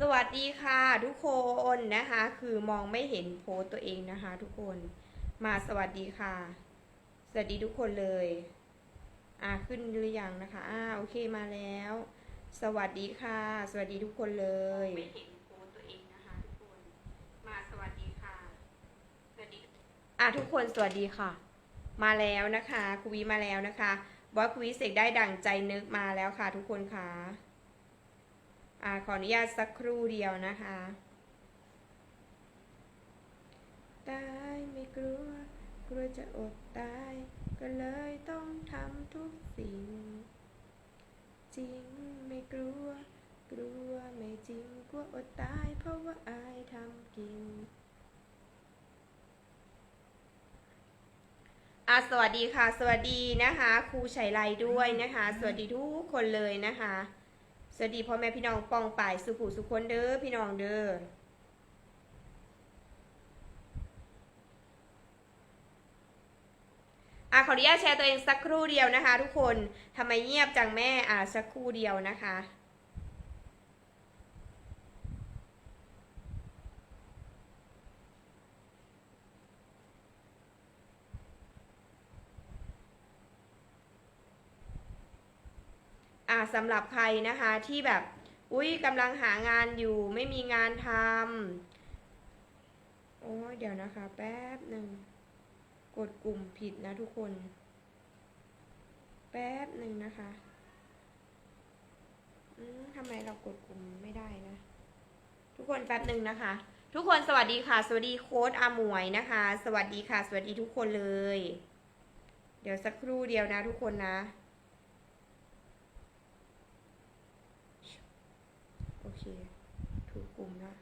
สวัสดีค่ะ ทุกคนนะคะ คือมองไม่เห็นโพสต์ตัวเองนะคะ ทุกคนมาสวัสดีค่ะ สวัสดีทุกคนเลย อ่าขึ้นหรือยังนะคะ อ่าโอเคมาแล้ว สวัสดีค่ะ สวัสดีทุกคนเลยไม่เห็นโพสต์ตัวเองนะคะทุกคนมาสวัสดีค่ะสวัสดีอ่าทุกคนสวัสดีค่ะ มาแล้วนะคะครูวีมาแล้วนะคะบอสครูวีเสกได้ดั่งใจนึกมาแล้วค่ะ ทุกคนค่ะ อขออนุญาตสักครู่เดียวนะคะ ตายไม่กลัว กลัวจะอดตาย ก็เลยต้องทำทุกสิ่ง จริงไม่กลัว กลัวไม่จริง กลัวอดตาย เพราะว่าอายทำกินอะสวัสดีค่ะ สวัสดีนะคะ ครูชัยไลด้วยนะคะ สวัสดีทุกคนเลยนะคะ สวัสดีพ่อแม่พี่น้องปองป่ายสุขุสุขคนเด้อพี่น้องเด้ออะขออนุญาตแชร์ตัวเองสักครู่เดียวนะคะ ทุกคนทำไมเงียบจังแม่อะสักครู่เดียวนะคะ อ่าสำหรับใครนะคะที่แบบ อุ้ยกำลังหางานอยู่ไม่มีงานทำโอ้เดี๋ยวนะคะ แป๊บหนึ่งกดกลุ่มผิดนะทุกคน แป๊บหนึ่งนะคะอืมทำไมเรากดกลุ่มไม่ได้นะ ทุกคนแป๊บหนึ่งนะคะ ทุกคนสวัสดีค่ะ สวัสดีโค้ดอาหมวยนะคะ สวัสดีค่ะ สวัสดีทุกคนเลย เดี๋ยวสักครู่เดียวนะทุกคนนะ โอเค ถูกกลุ่มนะ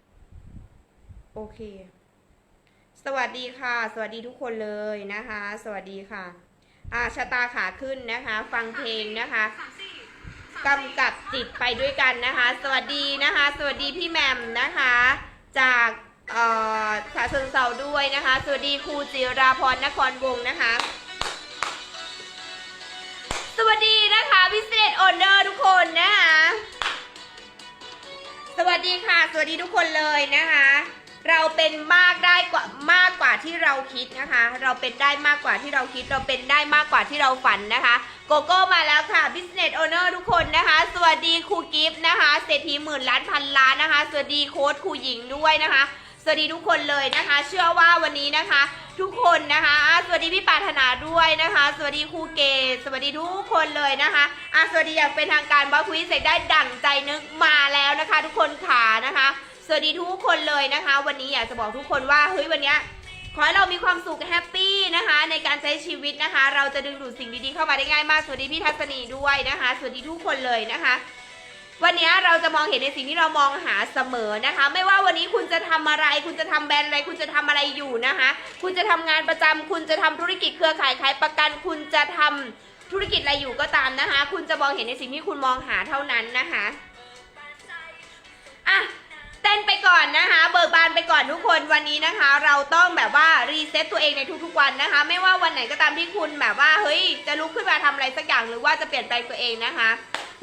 โอเค สวัสดีค่ะ สวัสดีทุกคนเลยนะคะ สวัสดีค่ะ อ่าชะตาขาขึ้นนะคะ ฟังเพลงนะคะกำกับจิตไปด้วยกันนะคะ สวัสดีนะคะ สวัสดีพี่แหมมนะคะ จากเอ่อฉะเชิงเซาด้วยนะคะ สวัสดีครูจิราพรนครวงศ์นะคะ สวัสดีนะคะพิเศษออเดอร์ทุกคนนะคะ สวัสดีค่ะ สวัสดีทุกคนเลยนะคะ เราเป็นมากได้กว่ามากกว่าที่เราคิดนะคะ เราเป็นได้มากกว่าที่เราคิด เราเป็นได้มากกว่าที่เราฝันนะคะ โกโก้มาแล้วค่ะ Business Owner ทุกคนนะคะ สวัสดีครูกิฟต์นะคะ เศรษฐีหมื่นล้านพันล้านนะคะ สวัสดีโค้ดครูหญิงด้วยนะคะ สวัสดีทุกคนเลยนะคะ เชื่อว่าวันนี้นะคะ ทุกคนนะคะ สวัสดีพี่ปารถนาด้วยนะคะ สวัสดีครูเกศสวัสดีทุกคนเลยนะคะอะสวัสดีอย่างเป็นทางการบอสคุยเสกได้ดั่งใจนึกมาแล้วนะคะ ทุกคนขานะคะ สวัสดีทุกคนเลยนะคะ วันนี้อยากจะบอกทุกคนว่าเฮ้ยวันนี้ขอให้เรามีความสุขแฮปปี้นะคะ ในการใช้ชีวิตนะคะ เราจะดึงดูดสิ่งดีๆเข้ามาได้ง่ายมากสวัสดีพี่ทัศนีด้วยนะคะ สวัสดีทุกคนเลยนะคะ วันนี้เราจะมองเห็นในสิ่งที่เรามองหาเสมอนะคะ ไม่ว่าวันนี้คุณจะทำอะไร คุณจะทำแบรนด์อะไร คุณจะทำอะไรอยู่นะคะ คุณจะทำงานประจำคุณจะทำธุรกิจเครือข่ายขายประกัน คุณจะทำธุรกิจอะไรอยู่ก็ตามนะคะ คุณจะมองเห็นในสิ่งที่คุณมองหาเท่านั้นนะคะอะ เต้นไปก่อนนะคะ เบิกบานไปก่อนทุกคนวันนี้นะคะ เราต้องแบบว่ารีเซ็ตตัวเองในทุกๆวันนะคะ ไม่ว่าวันไหนก็ตามที่คุณแบบว่าเฮ้ยจะลุกขึ้นมาทำอะไรสักอย่างหรือว่าจะเปลี่ยนแปลงตัวเองนะคะ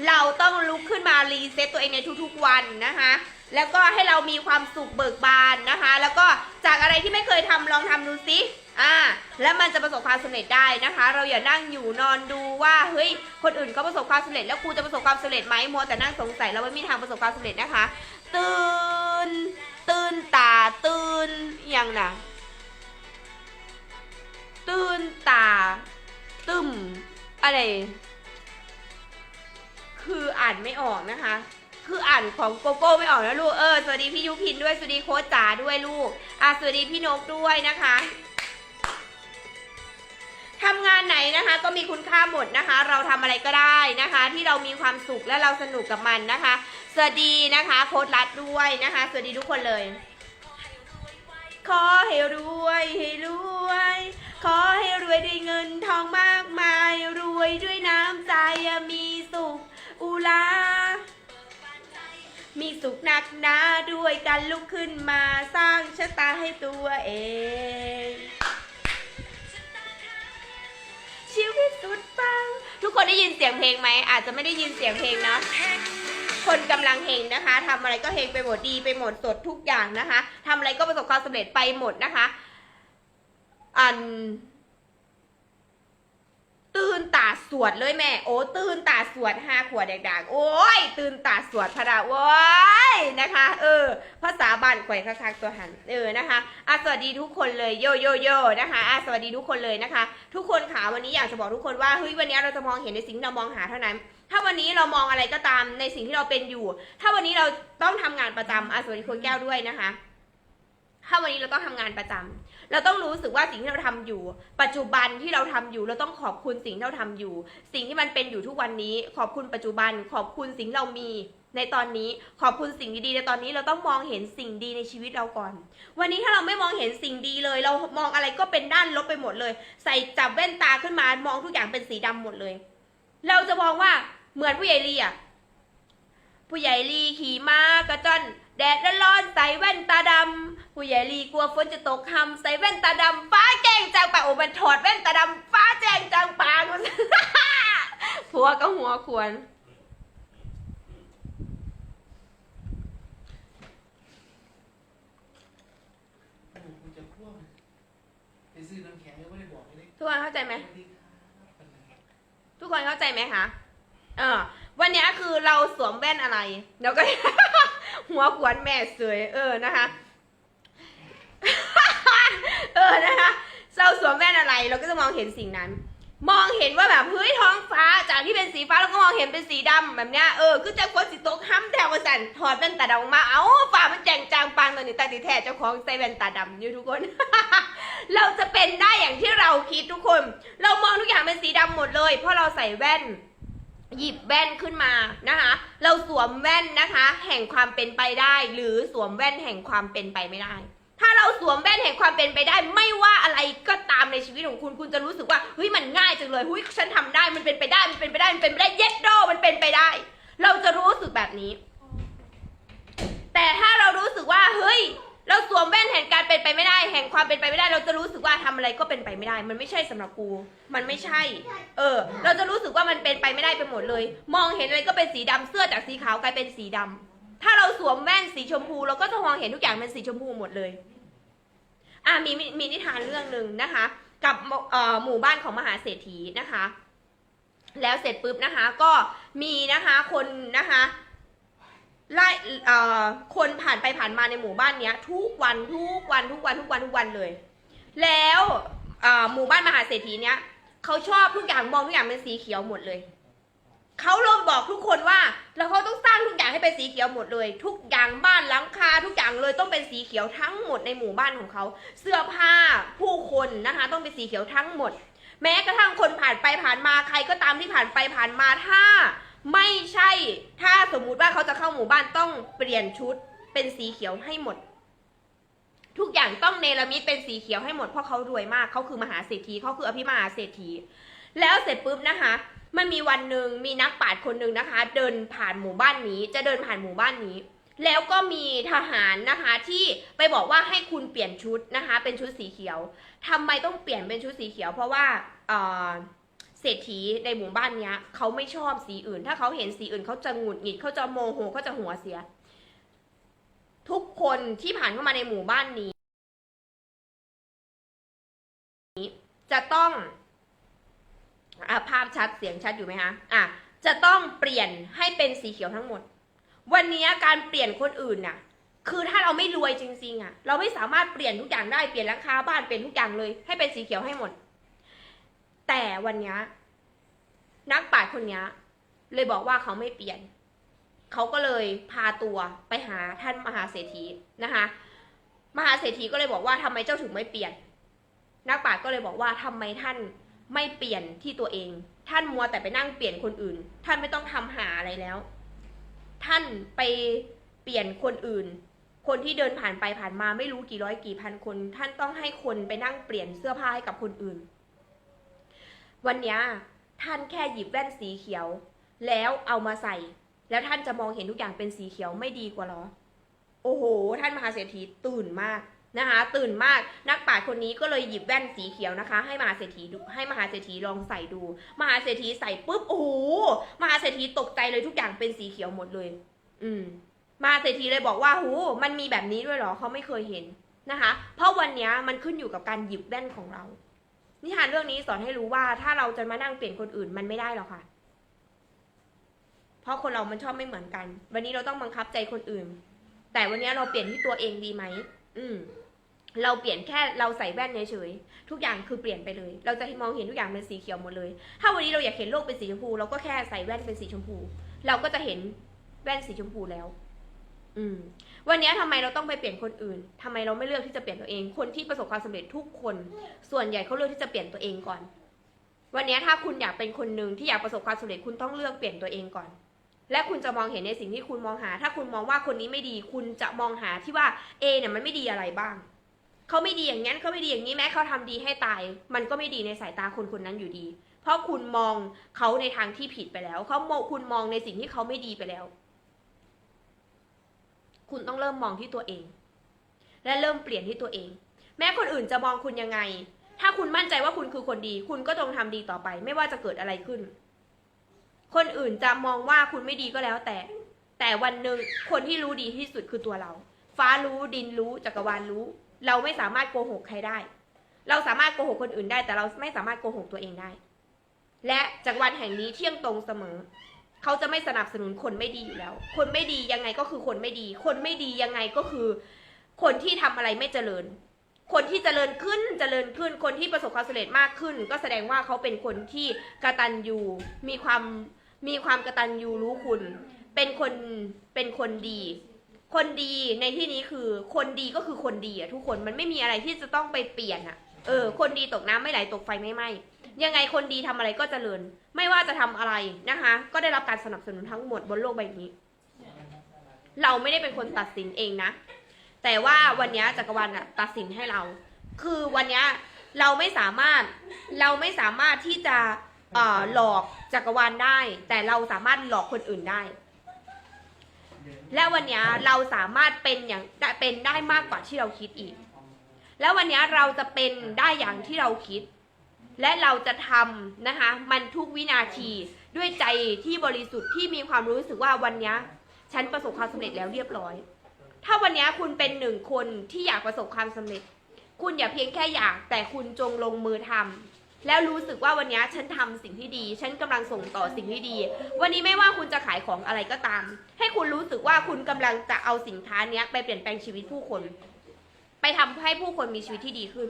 เราต้องลุกขึ้นมารีเซ็ตตัวเองในทุกๆวันนะคะแล้วก็ให้เรามีความสุขเบิกบานนะคะ แล้วก็จากอะไรที่ไม่เคยทำลองทำดูซิอ่าแล้วมันจะประสบความสำเร็จได้นะคะ เราอย่านั่งอยู่นอนดูว่าเฮ้ยคนอื่นเขาประสบความสำเร็จแล้วครูจะประสบความสำเร็จไหมมัวแต่นั่งสงสัยแล้วไม่มีทางประสบความสำเร็จนะคะ ตื่น ตื่นตาตื่นอย่างนะตื่นตา ตึมอะไร คืออ่านไม่ออกนะคะ คืออ่านของโกโก้ไม่ออกนะลูก เออ สวัสดีพี่ยุพินด้วย สวัสดีโค้ชจ๋าด้วยลูก อะ สวัสดีพี่นกด้วยนะคะ ทำงานไหนนะคะก็มีคุณค่าหมดนะคะ เราทำอะไรก็ได้นะคะ ที่เรามีความสุขและเราสนุกกับมันนะคะ สวัสดีนะคะ โค้ชรัดด้วยนะคะ สวัสดีทุกคนเลย ขอให้รวยให้รวย ขอให้รวยด้วยเงินทองมากมาย รวยด้วยน้ำใจมีสุข อุลามีสุขหนักหนาด้วยกันลุกขึ้นมาสร้างชะตาให้ตัวเอง ชีวิตสุดปัง ทุกคนได้ยินเสียงเพลงไหม อาจจะไม่ได้ยินเสียงเพลงเนาะคนกำลังเฮงนะคะทำอะไรก็เฮงไปหมดดีไปหมดสดทุกอย่างนะคะทำอะไรก็ประสบความสำเร็จไปหมดนะคะ อัน ตื่นตาสวดเลยแม่ โอ้ตื่นตาสวดห้าขวดแดกๆโอ้ย ตื่นตาสวดพระดาโอ้ยนะคะ เออ ภาษาบ้านข่อยคักๆตัวหันเออนะคะอะสวัสดีทุกคนเลยโยโยโยนะคะอะสวัสดีทุกคนเลยนะคะ ทุกคนค่ะวันนี้อยากจะบอกทุกคนว่าเฮ้ยวันนี้เราจะมองเห็นในสิ่งที่เรามองหาเท่านั้น ถ้าวันนี้เรามองอะไรก็ตามในสิ่งที่เราเป็นอยู่ ถ้าวันนี้เราต้องทำงานประจำอะสวัสดีคุณแก้วด้วยนะคะถ้าวันนี้เราต้องทำงานประจำ เราต้องรู้สึกว่าสิ่งที่เราทำอยู่ ปัจจุบันที่เราทำอยู่ เราต้องขอบคุณสิ่งที่เราทำอยู่ สิ่งที่มันเป็นอยู่ทุกวันนี้ ขอบคุณปัจจุบัน ขอบคุณสิ่งเรามีในตอนนี้ขอบคุณสิ่งดีๆในตอนนี้เราต้องมองเห็นสิ่งดีในชีวิตเราก่อน วันนี้ถ้าเราไม่มองเห็นสิ่งดีเลย เรามองอะไรก็เป็นด้านลบไปหมดเลย ใส่จับแว่นตาขึ้นมามองทุกอย่างเป็นสีดำหมดเลย เราจะมองว่าเหมือนผู้ใหญ่ลีอะผู้ใหญ่ลีขี่ม้ากระจ้อน แดดร้อนๆใส่แว่นตาดำผู้ใหญ่ลีกลัวฝนจะตกคำใส่แว่นตาดำฟ้าแจ้งจางปางโอ้มันถอดแว่นตาดำฟ้าแจ้งจางปางผัวก็หัวควรโอ้โหกูจะพ่วงไปซื้อน้ำแข็งยังไม่ได้บอกเลยทุกคนเข้าใจไหมสวัสดีครับทุกคนเข้าใจไหมคะ เออ วันนี้คือเราสวมแว่นอะไร เดี๋ยวก็ หัวขวนแม่เสยเออนะคะ เออนะคะเราสวมแว่นอะไรเราก็จะมองเห็นสิ่งนั้น มองเห็นว่าแบบเฮ้ยท้องฟ้าจากที่เป็นสีฟ้าเราก็มองเห็นเป็นสีดำแบบเนี้ยเออคือจะฝนสีตกห้ำแถวสันถอดแว่นตาดำออกมาเอ้าฟ้ามันแจงจางปางตอนนี้ตาดีแท้เจ้าของใส่แว่นตาดำอยู่ทุกคน เราจะเป็นได้อย่างที่เราคิดทุกคน เรามองทุกอย่างเป็นสีดำหมดเลย เพราะเราใส่แว่น หยิบแว่นขึ้นมานะคะ เราสวมแว่นนะคะ แห่งความเป็นไปได้ หรือสวมแว่นแห่งความเป็นไปไม่ได้ ถ้าเราสวมแว่นแห่งความเป็นไปได้ ไม่ว่าอะไรก็ตามในชีวิตของคุณคุณจะรู้สึกว่าเฮ้ยมันง่ายจังเลยเฮ้ยฉันทำได้มันเป็นไปได้มันเป็นไปได้มันเป็นไปได้เย็ดโดมันเป็นไปได้ เราจะรู้สึกแบบนี้ แต่ถ้าเรารู้สึกว่าเฮ้ย เราสวมแว่นแห่งการเป็นไปไม่ได้ แห่งความเป็นไปไม่ได้ เราจะรู้สึกว่าทำอะไรก็เป็นไปไม่ได้ มันไม่ใช่สำหรับกู มันไม่ใช่ เออ เราจะรู้สึกว่ามันเป็นไปไม่ได้ไปหมดเลย มองเห็นอะไรก็เป็นสีดำเสื้อจากสีขาวกลายเป็นสีดำถ้าเราสวมแว่นสีชมพู เราก็จะมองเห็นทุกอย่างเป็นสีชมพูหมดเลย อะมีมีมีนิทานเรื่องหนึ่งนะคะ กับเอ่อหมู่บ้านของมหาเศรษฐีนะคะ แล้วเสร็จปุ๊บนะคะ ก็มีนะคะคนนะคะ ไล่เอ่อคนผ่านไปผ่านมาในหมู่บ้านเนี้ย ทุกวันทุกวันทุกวันทุกวันทุกวันเลย แล้วเอ่อหมู่บ้านมหาเศรษฐีเนี้ยเขาชอบทุกอย่างมองทุกอย่างเป็นสีเขียวหมดเลยเขาลงบอกทุกคนว่าแล้วเขาต้องสร้างทุกอย่างให้เป็นสีเขียวหมดเลย ทุกอย่างบ้านหลังคาทุกอย่างเลยต้องเป็นสีเขียวทั้งหมดในหมู่บ้านของเขาเสื้อผ้าผู้คนนะคะ ต้องเป็นสีเขียวทั้งหมด แม้กระทั่งคนผ่านไปผ่านมาใครก็ตามที่ผ่านไปผ่านมาถ้า ไม่ใช่ถ้าสมมุติว่าเขาจะเข้าหมู่บ้านต้องเปลี่ยนชุดเป็นสีเขียวให้หมด ทุกอย่างต้องเนรมิตเป็นสีเขียวให้หมดเพราะเขารวยมากเขาคือมหาเศรษฐีเขาคืออภิมหาเศรษฐี แล้วเสร็จปุ๊บนะคะ มันมีวันหนึ่งมีนักปราชญ์คนหนึ่งนะคะ เดินผ่านหมู่บ้านนี้ จะเดินผ่านหมู่บ้านนี้ แล้วก็มีทหารนะคะที่ไปบอกว่าให้คุณเปลี่ยนชุดนะคะ เป็นชุดสีเขียวทำไมต้องเปลี่ยนเป็นชุดสีเขียว เพราะว่าเอ่อ เศรษฐีในหมู่บ้านเนี้ยเขาไม่ชอบสีอื่น ถ้าเขาเห็นสีอื่นเขาจะหงุดหงิดเขาจะโมโหเขาจะหัวเสีย ทุกคนที่ผ่านเข้ามาในหมู่บ้านนี้ จะต้องอภาพชัดเสียงชัดอยู่ไหมคะอะจะต้องเปลี่ยนให้เป็นสีเขียวทั้งหมด วันนี้การเปลี่ยนคนอื่นน่ะ คือถ้าเราไม่รวยจริงๆอะ เราไม่สามารถเปลี่ยนทุกอย่างได้เปลี่ยนราคาบ้านเปลี่ยนทุกอย่างเลย ให้เป็นสีเขียวให้หมด แต่วันนี้นักปราชญ์คนนี้เลยบอกว่าเขาไม่เปลี่ยน เขาก็เลยพาตัวไปหาท่านมหาเศรษฐีนะคะ มหาเศรษฐีก็เลยบอกว่าทำไมเจ้าถึงไม่เปลี่ยน นักปราชญ์ก็เลยบอกว่าทำไมท่านไม่เปลี่ยนที่ตัวเอง ท่านมัวแต่ไปนั่งเปลี่ยนคนอื่น ท่านไม่ต้องทำหาอะไรแล้ว ท่านไปเปลี่ยนคนอื่น คนที่เดินผ่านไปผ่านมาไม่รู้กี่ร้อยกี่พันคน ท่านต้องให้คนไปนั่งเปลี่ยนเสื้อผ้าให้กับคนอื่น วันนี้ท่านแค่หยิบแว่นสีเขียว แล้วเอามาใส่ แล้วท่านจะมองเห็นทุกอย่างเป็นสีเขียวไม่ดีกว่าหรอ โอ้โห ท่านมหาเศรษฐีตื่นมากนะคะ ตื่นมากนักปราชญ์คนนี้ก็เลยหยิบแว่นสีเขียวนะคะ ให้มหาเศรษฐีดูให้มหาเศรษฐีลองใส่ดู มหาเศรษฐีใส่ปุ๊บโอ้โหมหาเศรษฐีตกใจเลยทุกอย่างเป็นสีเขียวหมดเลย อืมมหาเศรษฐีเลยบอกว่าหูมันมีแบบนี้ด้วยเหรอเขาไม่เคยเห็นนะคะ เพราะวันนี้มันขึ้นอยู่กับการหยิบแว่นของเรา นิทานเรื่องนี้สอนให้รู้ว่าถ้าเราจะมานั่งเปลี่ยนคนอื่นมันไม่ได้หรอกค่ะ เพราะคนเรามันชอบไม่เหมือนกัน วันนี้เราต้องบังคับใจคนอื่น แต่วันนี้เราเปลี่ยนที่ตัวเองดีไหมอืม เราเปลี่ยนแค่เราใส่แว่นเฉยๆทุกอย่างคือเปลี่ยนไปเลย เราจะมองเห็นทุกอย่างเป็นสีเขียวหมดเลย ถ้าวันนี้เราอยากเห็นโลกเป็นสีชมพู เราก็แค่ใส่แว่นเป็นสีชมพู เราก็จะเห็นแว่นสีชมพูแล้ว อืมวันนี้ทำไมเราต้องไปเปลี่ยนคนอื่นทำไมเราไม่เลือกที่จะเปลี่ยนตัวเอง คนที่ประสบความสำเร็จทุกคน ส่วนใหญ่เขาเลือกที่จะเปลี่ยนตัวเองก่อน วันนี้ถ้าคุณอยากเป็นคนหนึ่งที่อยากประสบความสำเร็จคุณต้องเลือกเปลี่ยนตัวเองก่อน และคุณจะมองเห็นในสิ่งที่คุณมองหา ถ้าคุณมองว่าคนนี้ไม่ดี คุณจะมองหาที่ว่าเอเนี่ยมันไม่ดีอะไรบ้างเขาไม่ดีอย่างนั้นเขาไม่ดีอย่างนี้แม้เขาทำดีให้ตาย มันก็ไม่ดีในสายตาคนคนนั้นอยู่ดี เพราะคุณมองเขาในทางที่ผิดไปแล้วเขาคุณมองในสิ่งที่เขาไม่ดีไปแล้ว คุณต้องเริ่มมองที่ตัวเอง และเริ่มเปลี่ยนที่ตัวเอง แม้คนอื่นจะมองคุณยังไง ถ้าคุณมั่นใจว่าคุณคือคนดี คุณก็จงทำดีต่อไป ไม่ว่าจะเกิดอะไรขึ้น คนอื่นจะมองว่าคุณไม่ดีก็แล้วแต่ แต่วันหนึ่งคนที่รู้ดีที่สุดคือตัวเรา ฟ้ารู้ดินรู้จักรวาลรู้ เราไม่สามารถโกหกใครได้ เราสามารถโกหกคนอื่นได้ แต่เราไม่สามารถโกหกตัวเองได้ และจักรวาลแห่งนี้เที่ยงตรงเสมอ เขาจะไม่สนับสนุนคนไม่ดีอยู่แล้ว คนไม่ดียังไงก็คือคนไม่ดี คนไม่ดียังไงก็คือ คนที่ทำอะไรไม่เจริญ คนที่เจริญขึ้นเจริญขึ้น คนที่ประสบความสำเร็จมากขึ้น ก็แสดงว่าเขาเป็นคนที่กระตัญญูมีความมีความกระตัญญูรู้คุณ เป็นคนเป็นคนดี คนดีในที่นี้คือคนดีก็คือคนดีอะทุกคนมันไม่มีอะไรที่จะต้องไปเปลี่ยนอะเออ คนดีตกน้ำไม่ไหลตกไฟไม่ไหม้ ยังไงคนดีทำอะไรก็เจริญ ไม่ว่าจะทำอะไรนะคะ ก็ได้รับการสนับสนุนทั้งหมดบนโลกใบนี้ เราไม่ได้เป็นคนตัดสินเองนะ แต่ว่าวันนี้จักรวาลตัดสินให้เรา คือวันนี้เราไม่สามารถเราไม่สามารถที่จะหลอกจักรวาลได้ แต่เราสามารถหลอกคนอื่นได้ และวันนี้เราสามารถเป็นอย่างเป็นได้มากกว่าที่เราคิดอีก แล้ววันนี้เราจะเป็นได้อย่างที่เราคิด และเราจะทำนะคะมันทุกวินาทีด้วยใจที่บริสุทธิ์ที่มีความรู้สึกว่าวันนี้ฉันประสบความสำเร็จแล้วเรียบร้อย ถ้าวันนี้คุณเป็นหนึ่งคนที่อยากประสบความสำเร็จ คุณอย่าเพียงแค่อยากแต่คุณจงลงมือทำแล้วรู้สึกว่าวันนี้ฉันทำสิ่งที่ดี ฉันกำลังส่งต่อสิ่งที่ดี วันนี้ไม่ว่าคุณจะขายของอะไรก็ตาม ให้คุณรู้สึกว่าคุณกำลังจะเอาสินค้านี้ไปเปลี่ยนแปลงชีวิตผู้คน ไปทำให้ผู้คนมีชีวิตที่ดีขึ้น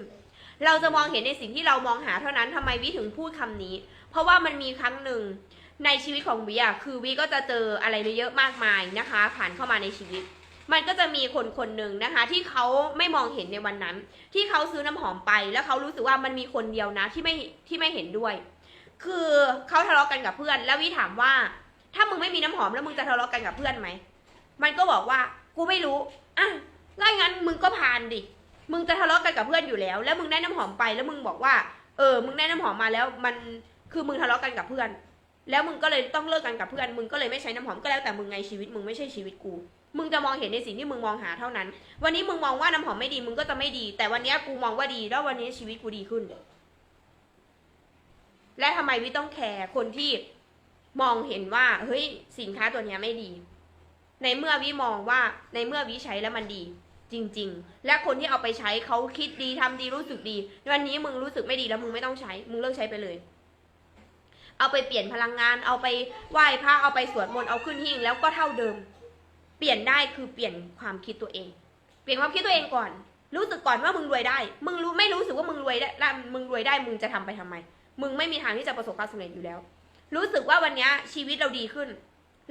เราจะมองเห็นในสิ่งที่เรามองหาเท่านั้นทำไมวิถึงพูดคำนี้ เพราะว่ามันมีครั้งหนึ่งในชีวิตของวิอะคือวิก็จะเจออะไรเยอะมากมายนะคะ ผ่านเข้ามาในชีวิต มันก็จะมีคนคนหนึ่งนะคะ ที่เขาไม่มองเห็นในวันนั้น ที่เขาซื้อน้ำหอมไป แล้วเขารู้สึกว่ามันมีคนเดียวนะที่ไม่ที่ไม่เห็นด้วย คือเขาทะเลาะกันกับเพื่อน แล้ววิถามว่า ถ้ามึงไม่มีน้ำหอมแล้วมึงจะทะเลาะกันกับเพื่อนไหมมันก็บอกว่ากูไม่รู้อะถ้างั้นมึงก็พานดิ มึงจะทะเลาะกันกับเพื่อนอยู่แล้ว แล้วมึงได้น้ำหอมไปแล้วมึงบอกว่า เออ มึงได้น้ำหอมมาแล้ว มันคือมึงทะเลาะกันกับเพื่อน แล้วมึงก็เลยต้องเลิกกันกับเพื่อน มึงก็เลยไม่ใช้น้ำหอมก็แล้วแต่มึงไงชีวิตมึงไม่ใช่ชีวิตกู มึงจะมองเห็นในสิ่งที่มึงมองหาเท่านั้น วันนี้มึงมองว่าน้ำหอมไม่ดี มึงก็จะไม่ดี แต่วันนี้กูมองว่าดีแล้ววันนี้ชีวิตกูดีขึ้น และทำไมวิต้องแคร์คนที่มองเห็นว่าเฮ้ยสินค้าตัวนี้ไม่ดี ในเมื่อวิมองว่าในเมื่อวิใช้แล้วมันดี จริง ๆ และคนที่เอาไปใช้เขาคิดดีทำดีรู้สึกดี วันนี้มึงรู้สึกไม่ดีแล้วมึงไม่ต้องใช้ มึงเลิกใช้ไปเลย เอาไปเปลี่ยนพลังงาน เอาไปไหว้พระเอาไปสวดมนต์เอาขึ้นหิ้งแล้วก็เท่าเดิม เปลี่ยนได้คือเปลี่ยนความคิดตัวเอง เปลี่ยนความคิดตัวเองก่อน รู้สึกก่อนว่ามึงรวยได้ มึงรู้ไม่รู้สึกว่ามึงรวยได้แล้วมึงรวยได้ มึงจะทำไปทำไม มึงไม่มีทางที่จะประสบความสำเร็จอยู่แล้ว รู้สึกว่าวันนี้ชีวิตเราดีขึ้น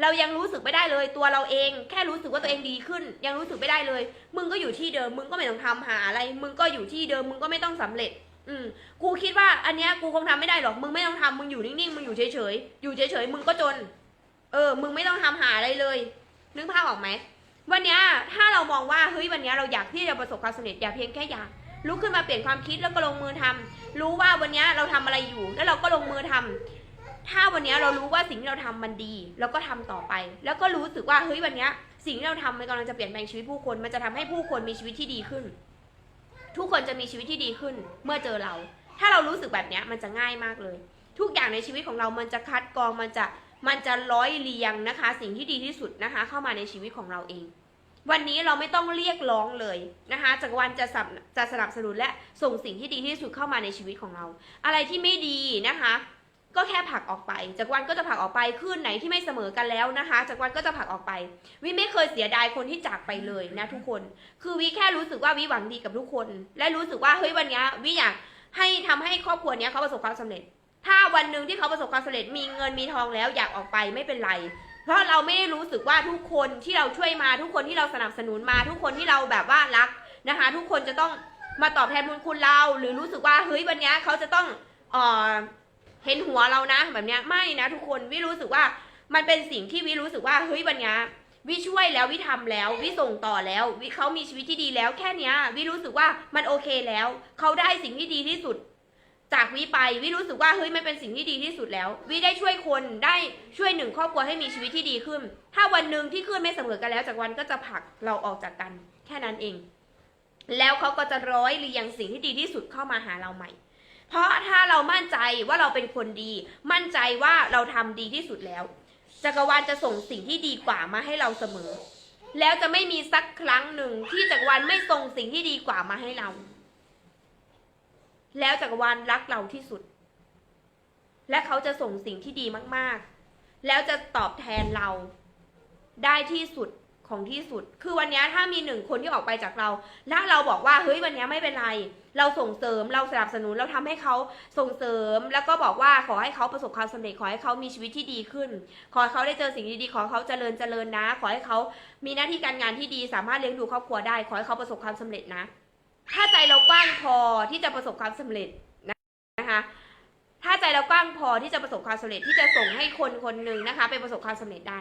เรายังรู้สึกไม่ได้เลยตัวเราเอง แค่รู้สึกว่าตัวเองดีขึ้น ยังรู้สึกไม่ได้เลย มึงก็อยู่ที่เดิม มึงก็ไม่ต้องทำหาอะไร มึงก็อยู่ที่เดิม มึงก็ไม่ต้องสำเร็จ อืมกูคิดว่าอันเนี้ยกูคงทำไม่ได้หรอก มึงไม่ต้องทำมึงอยู่นิ่งๆ มึงอยู่เฉยๆ อยู่เฉยๆ มึงก็จน เออ มึงไม่ต้องทำหาอะไรเลย นึกภาพออกไหม วันเนี้ยถ้าเรามองว่าเฮ้ยวันเนี้ยเราอยากที่จะประสบความสำเร็จอย่าเพียงแค่อยากลุกขึ้นมาเปลี่ยนความคิดแล้วก็ลงมือทำรู้ว่าวันเนี้ยเราทำอะไรอยู่ แล้วเราก็ลงมือทำ ถ้าวันนี้เรารู้ว่าสิ่งที่เราทำมันดีเราก็ทำต่อไป แล้วก็รู้สึกว่าเฮ้ยวันนี้สิ่งที่เราทำมันกำลังจะเปลี่ยนแปลงชีวิตผู้คน มันจะทำให้ผู้คนมีชีวิตที่ดีขึ้น ทุกคนจะมีชีวิตที่ดีขึ้น เมื่อเจอเรา ถ้าเรารู้สึกแบบนี้มันจะง่ายมากเลย ทุกอย่างในชีวิตของเรามันจะคัดกรองมันจะมันจะร้อยเรียงนะคะ สิ่งที่ดีที่สุดนะคะ เข้ามาในชีวิตของเราเอง วันนี้เราไม่ต้องเรียกร้องเลยนะคะจักรวาลจะสับจะสนับสนุนและส่งสิ่งที่ดีที่สุดเข้ามาในชีวิตของเรา อะไรที่ไม่ดีนะคะ ก็แค่ผลักออกไปจักรวาลก็จะผลักออกไปคลื่นไหนที่ไม่เสมอกันแล้วนะคะจักรวาลก็จะผลักออกไป วิไม่เคยเสียดายคนที่จากไปเลยนะทุกคน คือวิแค่รู้สึกว่าวิหวังดีกับทุกคน และรู้สึกว่าเฮ้ยวันนี้วิอยากให้ทำให้ครอบครัวเนี้ยเขาประสบความสำเร็จ ถ้าวันหนึ่งที่เขาประสบความสำเร็จมีเงินมีทองแล้วอยากออกไปไม่เป็นไร เพราะเราไม่ได้รู้สึกว่าทุกคนที่เราช่วยมาทุกคนที่เราสนับสนุนมาทุกคนที่เราแบบว่ารักนะคะ ทุกคนจะต้องมาตอบแทนบุญคุณเรา หรือรู้สึกว่าเฮ้ยวันนี้เขาจะต้องเอ่อ เห็นหัวเรานะแบบเนี้ยไม่นะทุกคนวิรู้สึกว่ามันเป็นสิ่งที่วิรู้สึกว่าเฮ้ยวันนี้วิช่วยแล้ววิทำแล้ววิส่งต่อแล้ววิเขามีชีวิตที่ดีแล้วแค่เนี้ยวิรู้สึกว่ามันโอเคแล้วเขาได้สิ่งที่ดีที่สุด จากวิไปวิรู้สึกว่าเฮ้ยมันเป็นสิ่งที่ดีที่สุดแล้ววิได้ช่วยคนได้ช่วยหนึ่งครอบครัวให้มีชีวิตที่ดีขึ้น ถ้าวันหนึ่งที่ขึ้นไม่เสมอกันแล้ว จากวันก็จะผลักเราออกจากกัน แค่นั้นเอง แล้วเขาก็จะร้อยเรียงสิ่งที่ดีที่สุดเข้ามาหาเราใหม่ เพราะถ้าเรามั่นใจว่าเราเป็นคนดี มั่นใจว่าเราทำดีที่สุดแล้ว จักรวาลจะส่งสิ่งที่ดีกว่ามาให้เราเสมอ แล้วจะไม่มีสักครั้งหนึ่งที่จักรวาลไม่ส่งสิ่งที่ดีกว่ามาให้เรา แล้วจักรวาลรักเราที่สุด และเขาจะส่งสิ่งที่ดีมากๆ แล้วจะตอบแทนเราได้ที่สุด ของที่สุด คือวันนี้ถ้ามีหนึ่งคนที่ออกไปจากเรา แล้วเราบอกว่าเฮ้ยวันนี้ไม่เป็นไร เราส่งเสริมเราสนับสนุนเราทำให้เขาส่งเสริม แล้วก็บอกว่าขอให้เขาประสบความสำเร็จขอให้เขามีชีวิตที่ดีขึ้น ขอให้เขาได้เจอสิ่งดีๆขอให้เขาเจริญเจริญนะ ขอให้เขามีหน้าที่การงานที่ดีสามารถเลี้ยงดูครอบครัวได้ ขอให้เขาประสบความสำเร็จนะ ถ้าใจเรากว้างพอที่จะประสบความสำเร็จนะคะถ้าใจเรากว้างพอที่จะประสบความสำเร็จที่จะส่งให้คนคนหนึ่งนะคะไปประสบความสำเร็จได้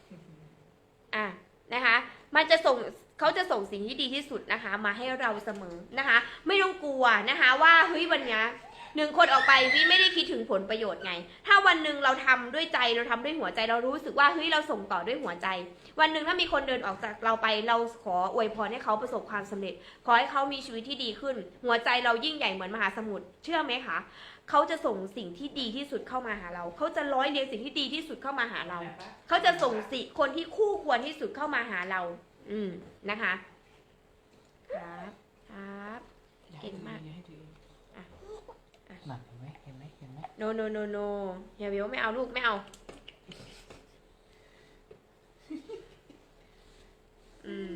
อะนะคะมันจะส่งเขาจะส่งสิ่งที่ดีที่สุดนะคะ มาให้เราเสมอนะคะ ไม่ต้องกลัวนะคะ ว่าเฮ้ยวันนี้หนึ่งคนออกไปวิไม่ได้คิดถึงผลประโยชน์ไง ถ้าวันหนึ่งเราทำด้วยใจเราทำด้วยหัวใจเรารู้สึกว่าเฮ้ยเราส่งต่อด้วยหัวใจ วันหนึ่งถ้ามีคนเดินออกจากเราไปเราขออวยพรให้เขาประสบความสำเร็จ ขอให้เขามีชีวิตที่ดีขึ้น หัวใจเรายิ่งใหญ่เหมือนมหาสมุทรเชื่อไหมคะ เขาจะส่งสิ่งที่ดีที่สุดเข้ามาหาเรา เขาจะร้อยเรียงสิ่งที่ดีที่สุดเข้ามาหาเรา เขาจะส่งสิคนที่คู่ควรที่สุดเข้ามาหาเรา อืมนะคะ ครับครับเก่งมากอย่ให้ถืออะหนักเห็นไหมเห็นไหมเห็นไหม no no no no เฮียวิวไม่เอาลูกไม่เอา อืม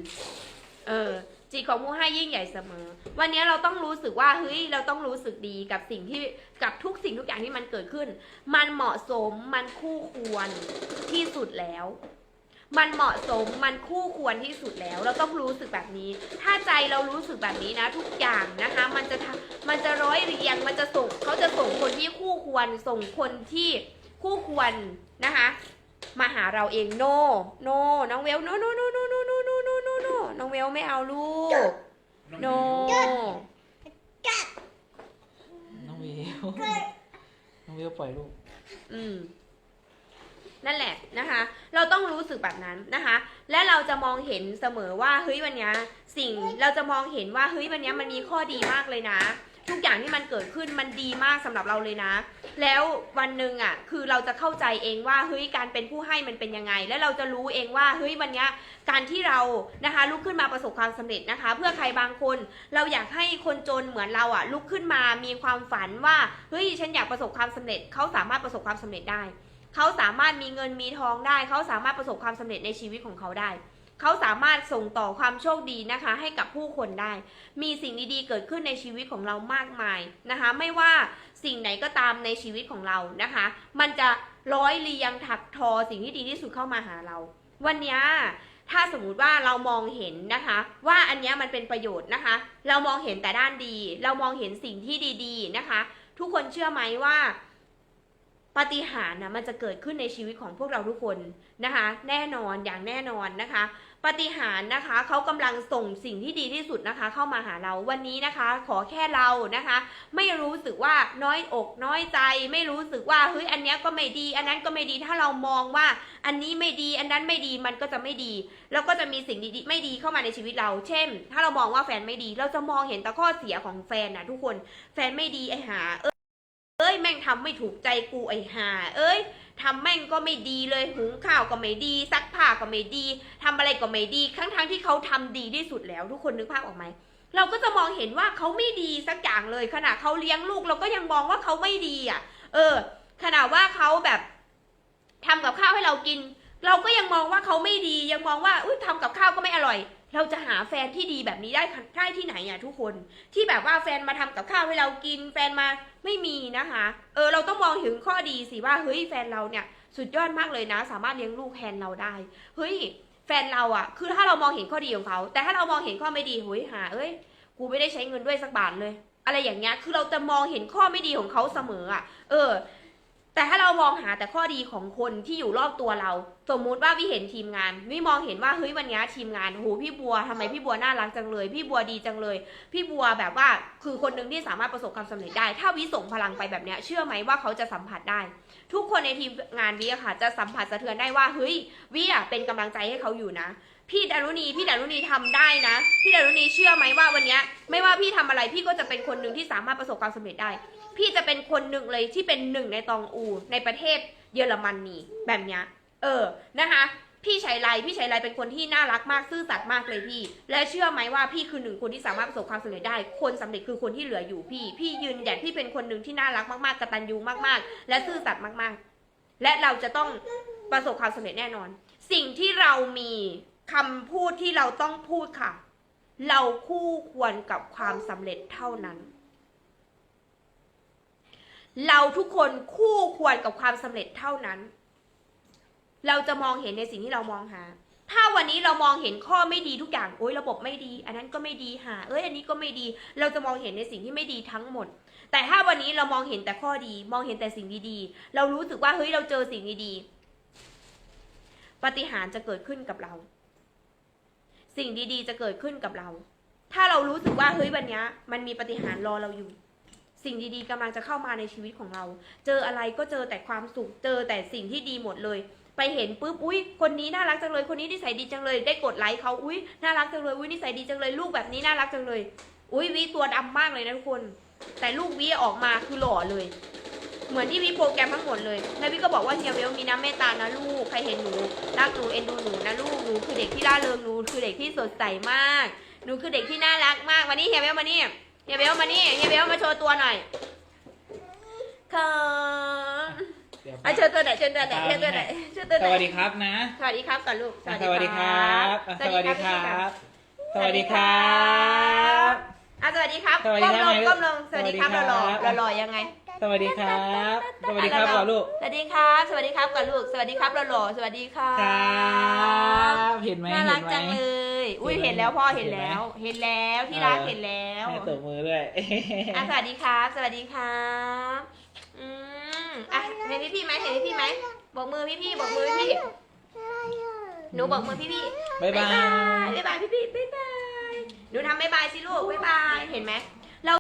เออ จิตของผู้ให้ยิ่งใหญ่เสมอ วันนี้เราต้องรู้สึกว่าเฮ้ยเราต้องรู้สึกดีกับสิ่งที่กับทุกสิ่งทุกอย่างที่มันเกิดขึ้น มันเหมาะสมมันคู่ควรที่สุดแล้ว มันเหมาะสมมันคู่ควรที่สุดแล้ว เราต้องรู้สึกแบบนี้ ถ้าใจเรารู้สึกแบบนี้นะ ทุกอย่างนะคะ มันจะมันจะร้อยเรียง มันจะส่งเขาจะส่งคนที่คู่ควรส่งคนที่คู่ควรนะคะมาหาเราเองโนโนน้องเวลโนโนโนโน นโนน้องเวลไม่เอาลูก โน น้องเวลน้องเวลปล่อยลูก อืม นั่นแหละนะคะ เราต้องรู้สึกแบบนั้นนะคะ และเราจะมองเห็นเสมอว่าเฮ้ยวันเนี้ยสิ่งเราจะมองเห็นว่าเฮ้ยวันเนี้ยมันมีข้อดีมากเลยนะ ทุกอย่างที่มันเกิดขึ้นมันดีมากสำหรับเราเลยนะ แล้ววันหนึ่งอะคือเราจะเข้าใจเองว่าเฮ้ยการเป็นผู้ให้มันเป็นยังไง แล้วเราจะรู้เองว่าเฮ้ยวันนี้การที่เรานะคะลุกขึ้นมาประสบความสำเร็จนะคะ เพื่อใครบางคน เราอยากให้คนจนเหมือนเราอะลุกขึ้นมามีความฝันว่าเฮ้ยฉันอยากประสบความสำเร็จเขาสามารถประสบความสำเร็จได้เขาสามารถมีเงินมีทองได้เขาสามารถประสบความสำเร็จในชีวิตของเขาได้ เขาสามารถส่งต่อความโชคดีนะคะ ให้กับผู้คนได้ มีสิ่งดีๆ เกิดขึ้นในชีวิตของเรามากมายนะคะ ไม่ว่าสิ่งไหนก็ตามในชีวิตของเรานะคะ มันจะร้อยเรียงถักทอสิ่งที่ดีที่สุดเข้ามาหาเรา วันนี้ถ้าสมมุติว่าเรามองเห็นนะคะ ว่าอันนี้มันเป็นประโยชน์นะคะ เรามองเห็นแต่ด้านดี เรามองเห็นสิ่งที่ดี ๆนะคะ ทุกคนเชื่อไหมว่า ปาฏิหารนะมันจะเกิดขึ้นในชีวิตของพวกเราทุกคนนะคะ แน่นอนอย่างแน่นอนนะคะปาฏิหารนะคะเขากำลังส่งสิ่งที่ดีที่สุดนะคะ เข้ามาหาเราวันนี้นะคะ ขอแค่เรานะคะ ไม่รู้สึกว่าน้อยอกน้อยใจ ไม่รู้สึกว่าเฮ้ยอันนี้ก็ไม่ดี อันนั้นก็ไม่ดีถ้าเรามองว่าอันนี้ไม่ดี อันนั้นไม่ดีมันก็จะไม่ดี แล้วก็จะมีสิ่งดีๆไม่ดีเข้ามาในชีวิตเรา เช่น ถ้าเรามองว่าแฟนไม่ดี เราจะมองเห็นแต่ข้อเสียของแฟนนะทุกคนแฟนไม่ดีไอหาเอ้ยเอ้ยแม่งทำไม่ถูกใจกูไอ้ห่าเอ้ยทำแม่งก็ไม่ดีเลย หุงข้าวก็ไม่ดี ซักผ้าก็ไม่ดีทำอะไรก็ไม่ดีทั้งทั้งๆที่เขาทำดีที่สุดแล้ว ทุกคนนึกภาพออกไหมเราก็จะมองเห็นว่าเขาไม่ดีสักอย่างเลยขณะเขาเลี้ยงลูกเราก็ยังมองว่าเขาไม่ดีอะ เออขณะว่าเขาแบบทำกับข้าวให้เรากิน เราก็ยังมองว่าเขาไม่ดี ยังมองว่าอุ้ยทำกับข้าวก็ไม่อร่อย เราจะหาแฟนที่ดีแบบนี้ได้ได้ที่ไหนอะทุกคนที่แบบว่าแฟนมาทำกับข้าวให้เรากิน แฟนมาไม่มีนะคะ เออเราต้องมองถึงข้อดีสิว่าเฮ้ยแฟนเราเนี่ยสุดยอดมากเลยนะ สามารถเลี้ยงลูกแทนเราได้ เฮ้ย แฟนเราอะ คือถ้าเรามองเห็นข้อดีของเขา แต่ถ้าเรามองเห็นข้อไม่ดีเฮ้ยหาเอ้ยกูไม่ได้ใช้เงินด้วยสักบาทเลย อะไรอย่างเงี้ยคือเราจะมองเห็นข้อไม่ดีของเขาเสมออะ เออ แต่ถ้าเรามองหาแต่ข้อดีของคนที่อยู่รอบตัวเรา สมมุติว่าวิเห็นทีมงานวิมองเห็นว่าเฮ้ยวันนี้ทีมงานโหพี่บัวทำไมพี่บัวน่ารักจังเลย พี่บัวดีจังเลย พี่บัวแบบว่าคือคนหนึ่งที่สามารถประสบความสำเร็จได้ ถ้าวิส่งพลังไปแบบเนี้ยเชื่อไหมว่าเขาจะสัมผัสได้ ทุกคนในทีมงานวิอะค่ะจะสัมผัสสะเทือนได้ว่าเฮ้ยวิอะเป็นกำลังใจให้เขาอยู่นะ พี่ดารุณีพี่ดารุณีทำได้นะ พี่ดารุณีเชื่อไหมว่าวันนี้ไม่ว่าพี่ทำอะไรพี่ก็จะเป็นคนหนึ่งที่สามารถประสบความสำเร็จได้ พี่จะเป็นคนหนึ่งเลยที่เป็นหนึ่งในตองอู ในประเทศเยอรมนีแบบเนี้ยเออนะคะพี่ชัยไลพี่ชัยไลเป็นคนที่น่ารักมากซื่อสัตย์มากเลยพี่ และเชื่อไหมว่าพี่คือหนึ่งคนที่สามารถประสบความสำเร็จได้ คนสำเร็จคือคนที่เหลืออยู่พี่ พี่ยืนหยัดพี่เป็นคนหนึ่งที่น่ารักมากๆกตัญญูมากๆ และซื่อสัตย์มากๆ และเราจะต้องประสบความสำเร็จแน่นอน สิ่งที่เรามี คำพูดที่เราต้องพูดค่ะ เราคู่ควรกับความสำเร็จเท่านั้น เราทุกคนคู่ควรกับความสำเร็จเท่านั้น เราจะมองเห็นในสิ่งที่เรามองหา ถ้าวันนี้เรามองเห็นข้อไม่ดีทุกอย่างโอ๊ยระบบไม่ดี อันนั้นก็ไม่ดีหา เอ้ยอันนี้ก็ไม่ดี เราจะมองเห็นในสิ่งที่ไม่ดีทั้งหมด แต่ถ้าวันนี้เรามองเห็นแต่ข้อดี มองเห็นแต่สิ่งดีๆ เรารู้สึกว่าเฮ้ยเราเจอสิ่งดีๆปาฏิหารย์จะเกิดขึ้นกับเรา สิ่งดีๆ จะเกิดขึ้นกับเรา ถ้าเรารู้สึกว่าเฮ้ยวันนี้มันมีปาฏิหารย์รอเราอยู่ สิ่งดีๆกำลังจะเข้ามาในชีวิตของเรา เจออะไรก็เจอแต่ความสุข เจอแต่สิ่งที่ดีหมดเลย ไปเห็นปุ๊บอุ้ยคนนี้น่ารักจังเลย คนนี้นิสัยดีจังเลย ได้กดไลค์เขาอุ้ยน่ารักจังเลยอุ้ยนิสัยดีจังเลย ลูกแบบนี้น่ารักจังเลย อุ้ยวิตัวดำมากเลยนะทุกคน แต่ลูกวิออกมาคือหล่อเลย เหมือนที่วิโปรแกรมทั้งหมดเลย แล้ววิก็บอกว่าเฮียเวลมีน้ำเมตตานะลูก ใครเห็นหนูรักหนูเอ็นดูหนูนะลูก หนูคือเด็กที่ร่าเริงหนูคือเด็กที่สดใสมาก หนูคือเด็กที่น่ารักมากวันนี้เฮียเวลมานี่เฮียเวลมานี่เฮียเวลมาโชว์ตัวหน่อยเขินเดี๋ยวอะเชิญตัวไหนเชิญตัวไหนเชิญตัวไหนเชิญตัวไหสนวัสดีครับนะ สวัสดีครับก่อนลูกอะสวัสดีครับอะสวัสดีครับ สวัสดีครับอะสวัสดีครับสวัสดีก้มครัลบงก้มลง สวัสดีครับสวัสดีหล่อครับๆหล่อๆยังไง สวัสดีครับสวัสดีครับก่อนลูกสวัสดีครับ สวัสดีครับก่อนลูก สวัสดีครับหล่อๆสวัสดีครัครับบเห็นไหมน่าเห็รักนไหมจังเลย อุ้ยเห็เห็นนไหมแล้วพ่อเห็นเห็นไหมแล้ว เห็นแล้วที่รักเออเห็นแล้วแม่ตบมือด้วยอะสวัสดีครับ สวัสดีครับอืมอะเห็นพี่พี่ๆไหมเห็นพี่พี่ๆไหมบอกมือพี่พี่ๆบอกมือพี่หนูบอกมือพี่พี่ๆบ๊ายบายบ๊ายบายพี่พี่บ๊ายบายหนูทำบ๊ายบายสิลูกบ๊ายบายเห็นไหม